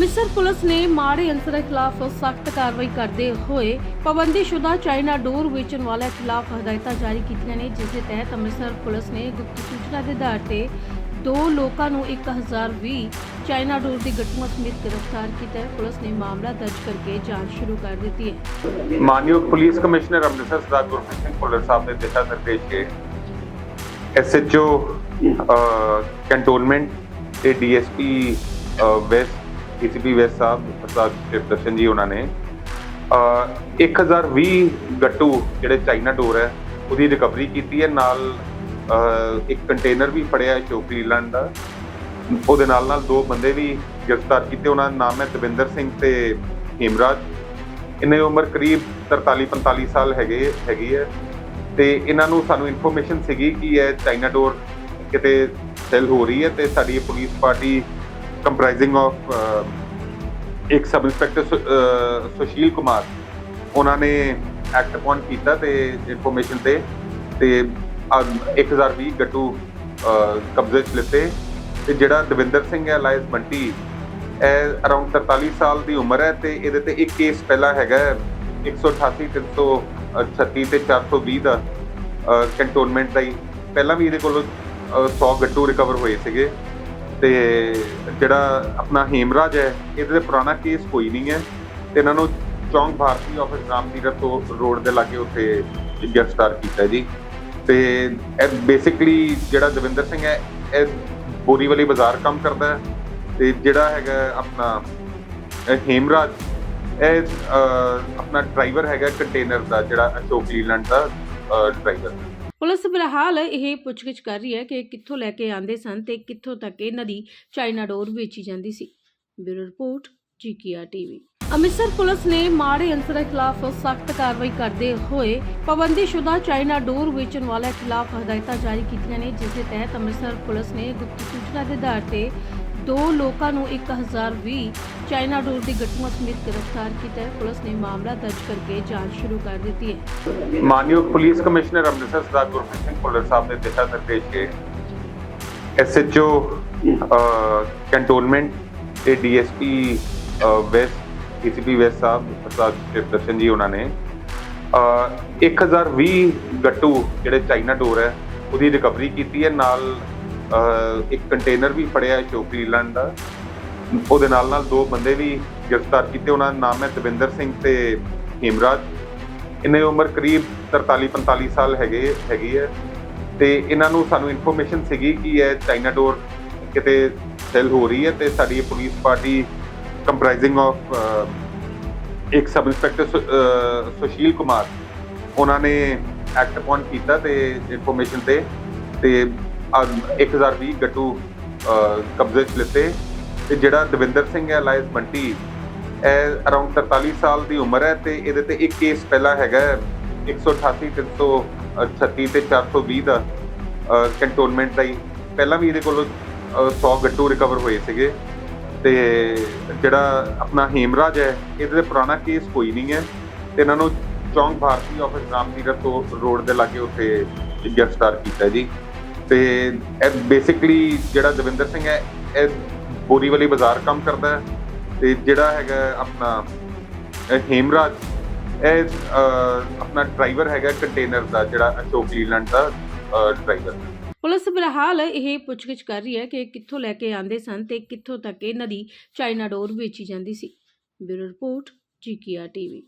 Amritsar police ਨੇ ਮਾੜੇ ਅਨਸਰਾਂ ਖਿਲਾਫ ਸਖਤ ਕਾਰਵਾਈ ਕਰਦੇ ਹੋਏ ਪਾਬੰਦੀਸ਼ੁਦਾ ਚਾਈਨਾ ਡੋਰ ਵੇਚਣ ਵਾਲਿਆਂ ਖਿਲਾਫ ਹਦਾਇਤਾਂ ਜਾਰੀ ਕੀਤੀਆਂ ਨੇ, ਜਿਸ ਦੇ ਤਹਿਤ ਅੰਮ੍ਰਿਤਸਰ ਪੁਲਿਸ ਨੇ ਗੁਪਤ ਸੂਚਨਾ ਦੇ ਆਧਾਰ ਤੇ ਦੋ ਲੋਕਾਂ ਨੂੰ 1020 ਚਾਈਨਾ ਡੋਰ ਦੀ ਗੱਟੂਆਂ ਸਮੇਤ ਗ੍ਰਿਫਤਾਰ ਕੀਤਾ ਹੈ। ਪੁਲਿਸ ਨੇ ਮਾਮਲਾ ਦਰਜ ਕਰਕੇ ਜਾਂਚ ਸ਼ੁਰੂ ਕਰ ਦਿੱਤੀ ਹੈ। ਮਾਨਯੋਗ ਪੁਲਿਸ ਕਮਿਸ਼ਨਰ ਅੰਮ੍ਰਿਤਸਰ ਸਰਦਾਰ ਗੁਰਪ੍ਰੀਤ ਸਿੰਘ ਭੁੱਲਰ ਸਾਹਿਬ ਦੇ ਦਿਸ਼ਾ ਨਿਰਦੇਸ਼ ਕੇ ਐਸਐਚਓ ਕੈਂਟੋਨਮੈਂਟ ਤੇ DSP west ACP west Sahib Pratap Darshan ji ਉਹਨਾਂ ਨੇ। ਅਹ, 1020 ਗੱਟੂ ਜਿਹੜੇ ਚਾਈਨਾ ਡੋਰ ਹੈ ਉਹਦੀ ਰਿਕਵਰੀ ਕੀਤੀ ਹੈ। ਨਾਲ ਇੱਕ ਕੰਟੇਨਰ ਵੀ ਫੜਿਆ ਹੈ ਅਸ਼ੋਕ ਦਾ। ਉਹਦੇ ਨਾਲ ਨਾਲ ਦੋ ਬੰਦੇ ਵੀ ਗ੍ਰਿਫਤਾਰ ਕੀਤੇ। ਉਹਨਾਂ ਦਾ ਨਾਮ ਹੈ ਦਵਿੰਦਰ ਸਿੰਘ ਤੇ ਹੇਮਰਾਜ। ਇਹਨਾਂ ਦੀ ਉਮਰ ਕਰੀਬ 43 45 ਸਾਲ ਹੈਗੇ ਹੈਗੀ ਹੈ। ਤੇ ਇਹਨਾਂ ਨੂੰ ਸਾਨੂੰ ਇਨਫੋਰਮੇਸ਼ਨ ਸੀਗੀ ਕਿ ਇਹ ਚਾਈਨਾ ਡੋਰ ਕਿਤੇ ਸੈਲ ਹੋ ਰਹੀ ਹੈ ਤੇ ਸਾਡੀ ਇਹ ਪੁਲਿਸ ਪਾਰਟੀ ਕੰਪਰਾਈਜ਼ਿੰਗ ਆਫ ਇੱਕ ਸਬ ਇੰਸਪੈਕਟਰ ਸੁਸ਼ੀਲ ਕੁਮਾਰ। ਉਹਨਾਂ ਨੇ ਐਕਟ ਅਪਨ ਕੀਤਾ ਤੇ ਇਨਫੋਰਮੇਸ਼ਨ ਤੇ ਤੇ ਅਹ, 1020 ਗੱਟੂ ਕਬਜ਼ੇ 'ਚ ਲਿੱਤੇ। ਤੇ ਜਿਹੜਾ ਦਵਿੰਦਰ ਸਿੰਘ ਹੈ ਲਾਇਸ ਬੰਟੀ ਇਹ ਅਰਾਊਂਡ 43 ਸਾਲ ਦੀ ਉਮਰ ਹੈ ਤੇ ਇਹਦੇ ਤੇ ਇੱਕ ਕੇਸ ਪਹਿਲਾਂ ਹੈਗਾ ਹੈ, 188 336 ਤੇ 420 ਦਾ ਕੰਟੋਨਮੈਂਟ ਦਾ ਹੀ। ਪਹਿਲਾਂ ਵੀ ਇਹਦੇ ਕੋਲੋਂ 100 ਗੱਟੂ ਰਿਕਵਰ ਹੋਏ ਸੀਗੇ। ਤੇ ਜਿਹੜਾ ਆਪਣਾ ਹੇਮਰਾਜ ਹੈ, ਇਹਦੇ ਤੇ ਪੁਰਾਣਾ ਕੇਸ ਕੋਈ ਨਹੀਂ ਹੈ ਤੇ ਇਹਨਾਂ ਨੂੰ ਚੌਂਕ ਭਾਰਤੀ ਆਫਿਸ ਰਾਮਤੀਰਥ ਤੋਂ ਰੋਡ ਦੇ ਲਾਗੇ ਉੱਥੇ ਗ੍ਰਿਫਤਾਰ ਕੀਤਾ ਜੀ। ਤੇ ਇਹ ਬੇਸਿਕਲੀ ਜਿਹੜਾ ਦਵਿੰਦਰ ਸਿੰਘ ਹੈ, ਇਹ ਬੋਰੀਵਲੀ ਬਾਜ਼ਾਰ ਕੰਮ ਕਰਦਾ ਹੈ ਤੇ ਜਿਹੜਾ ਹੈਗਾ ਆਪਣਾ ਹੇਮਰਾਜ, ਇਹ ਆਪਣਾ ਡਰਾਈਵਰ ਹੈਗਾ ਕੰਟੇਨਰ ਦਾ ਜਿਹੜਾ ਅਸ਼ੋਕ ਲੀਲੈਂਡ ਦਾ ਡਰਾਈਵਰ ਪੁਲਿਸ ਫਿਲਹਾਲ ਇਹ ਪੁੱਛਗਿੱਛ ਕਰ ਰਹੀ ਹੈ ਕਿ ਕਿੱਥੋਂ ਲੈ ਕੇ ਆਂਦੇ ਸਨ ਤੇ ਕਿੱਥੋਂ ਤੱਕ ਇਹਨਾਂ ਦੀ ਚਾਈਨਾ ਡੋਰ ਵੇਚੀ ਜਾਂਦੀ ਸੀ। Bureau report, GKR TV. Amritsar police ਨੇ ਮਾੜੇ ਅੰਸਰਾਂ ਖਿਲਾਫ ਸਖਤ ਕਾਰਵਾਈ ਕਰਦੇ ਹੋਏ ਪਾਬੰਦੀਸ਼ੁਦਾ ਚਾਈਨਾ ਡੋਰ ਵੇਚਣ ਵਾਲਿਆਂ ਖਿਲਾਫ ਹਦਾਇਤਾਂ ਜਾਰੀ ਕੀਤੀਆਂ ਨੇ, ਜਿਸ ਦੇ ਤਹਿਤ ਅੰਮ੍ਰਿਤਸਰ ਪੁਲਿਸ ਨੇ ਗੁਪਤ ਸੂਚਨਾ ਦੇ ਆਧਾਰ ਤੇ ਦੋ ਲੋਕਾਂ ਨੂੰ 1020 ਚਾਈਨਾ ਡੋਰ ਦੀ ਗੱਟੂਆਂ ਸਮੇਤ ਗ੍ਰਿਫਤਾਰ ਕੀਤਾ ਹੈ। ਪੁਲਿਸ ਨੇ ਮਾਮਲਾ ਦਰਜ ਕਰਕੇ ਜਾਂਚ ਸ਼ੁਰੂ ਕਰ ਦਿੱਤੀ ਹੈ। ਮਾਨਯੋਗ ਪੁਲਿਸ ਕਮਿਸ਼ਨਰ ਅੰਮ੍ਰਿਤਸਰ ਸਰਦਾਰ ਗੁਰਪ੍ਰੀਤ ਸਿੰਘ ਭੁੱਲਰ ਸਾਹਿਬ ਦੇ ਦਿਸ਼ਾ ਨਿਰਦੇਸ਼ ਕੇ ਐਸਐਚਓ ਕੈਂਟੋਨਮੈਂਟ ਤੇ DSP west ACP west Sahib Prasad Shivdarshan ji ਉਹਨਾਂ ਨੇ 1020 ਗੱਟੂ ਜਿਹੜੇ ਚਾਈਨਾ ਡੋਰ ਹੈ, ਉਹਦੀ ਰਿਕਵਰੀ ਕੀਤੀ ਹੈ। ਨਾਲ ਇੱਕ ਕੰਟੇਨਰ ਵੀ ਫੜਿਆ ਹੈ ਅਸ਼ੋਕ ਦਾ। ਉਹਦੇ ਨਾਲ ਨਾਲ ਦੋ ਬੰਦੇ ਵੀ ਗ੍ਰਿਫਤਾਰ ਕੀਤੇ। ਉਹਨਾਂ ਦਾ ਨਾਮ ਹੈ ਦਵਿੰਦਰ ਸਿੰਘ ਤੇ ਹੇਮਰਾਜ। ਇਹਨਾਂ ਦੀ ਉਮਰ ਕਰੀਬ 43 45 ਸਾਲ ਹੈਗੇ, ਹੈਗੀ ਹੈ। ਤੇ ਇਹਨਾਂ ਨੂੰ ਸਾਨੂੰ ਇਨਫੋਰਮੇਸ਼ਨ ਸੀਗੀ ਕਿ ਇਹ ਚਾਈਨਾ ਡੋਰ ਕਿਤੇ ਸੈਲ ਹੋ ਰਹੀ ਹੈ ਤੇ ਸਾਡੀ ਇਹ ਪੁਲਿਸ ਪਾਰਟੀ ਕੰਪਰਾਈਜ਼ਿੰਗ ਆਫ ਇੱਕ ਸਬ ਇੰਸਪੈਕਟਰ ਸੁਸ਼ੀਲ ਕੁਮਾਰ, ਉਹਨਾਂ ਨੇ ਐਕਟ ਅਪਨ ਕੀਤਾ ਤੇ ਇਨਫੋਰਮੇਸ਼ਨ ਤੇ। ਤੇ 1020 ਗੱਟੂ ਕਬਜ਼ੇ 'ਚ ਲਿੱਤੇ। ਤੇ ਜਿਹੜਾ ਦਵਿੰਦਰ ਸਿੰਘ ਹੈ ਲਾਇਸ ਬੰਟੀ ਇਹ ਅਰਾਊਂਡ 43 ਸਾਲ ਦੀ ਉਮਰ ਹੈ ਤੇ ਇਹਦੇ ਤੇ ਇੱਕ ਕੇਸ ਪਹਿਲਾਂ ਹੈਗਾ ਹੈ, 188 336 ਤੇ 420 ਦਾ ਕੰਟੋਨਮੈਂਟ ਦਾ ਹੀ। ਪਹਿਲਾਂ ਵੀ ਇਹਦੇ ਕੋਲੋਂ 100 ਗੱਟੂ ਰਿਕਵਰ ਹੋਏ ਸੀਗੇ। ਤੇ ਜਿਹੜਾ ਆਪਣਾ ਹੇਮਰਾਜ ਹੈ ਇਹਦੇ ਤੇ ਪੁਰਾਣਾ ਕੇਸ ਕੋਈ ਨਹੀਂ ਹੈ। ਤੇ ਇਹਨਾਂ ਨੂੰ ਚੌਂਕ ਭਾਰਤੀ ਆਫਿਸ ਰਾਮਤੀਰਥ ਤੋਂ ਰੋਡ ਦੇ ਲਾਗੇ ਉੱਥੇ ਗ੍ਰਿਫਤਾਰ ਕੀਤਾ ਜੀ। ਤੇ ਇਹ ਬੇਸਿਕਲੀ ਜਿਹੜਾ ਦਵਿੰਦਰ ਸਿੰਘ ਹੈ, ਇਹ ਬੋਰੀਵਲੀ ਬਾਜ਼ਾਰ ਕੰਮ ਕਰਦਾ ਹੈ ਤੇ ਜਿਹੜਾ ਹੈਗਾ ਆਪਣਾ ਹੇਮਰਾਜ, ਇਹ ਆਪਣਾ ਡਰਾਈਵਰ ਹੈਗਾ ਕੰਟੇਨਰ ਦਾ, ਜਿਹੜਾ ਅਸ਼ੋਕ ਲੀਲੈਂਡ ਦਾ ਡਰਾਈਵਰ ਪੁਲਿਸ ਫਿਲਹਾਲ ਇਹ ਪੁੱਛਗਿੱਛ ਕਰ ਰਹੀ ਹੈ ਕਿ ਕਿੱਥੋਂ ਲੈ ਕੇ ਆਂਦੇ ਸਨ ਤੇ ਕਿੱਥੋਂ ਤੱਕ ਇਹਨਾਂ ਦੀ ਚਾਈਨਾ ਡੋਰ ਵੇਚੀ ਜਾਂਦੀ ਸੀ। Bureau report, GKR TV.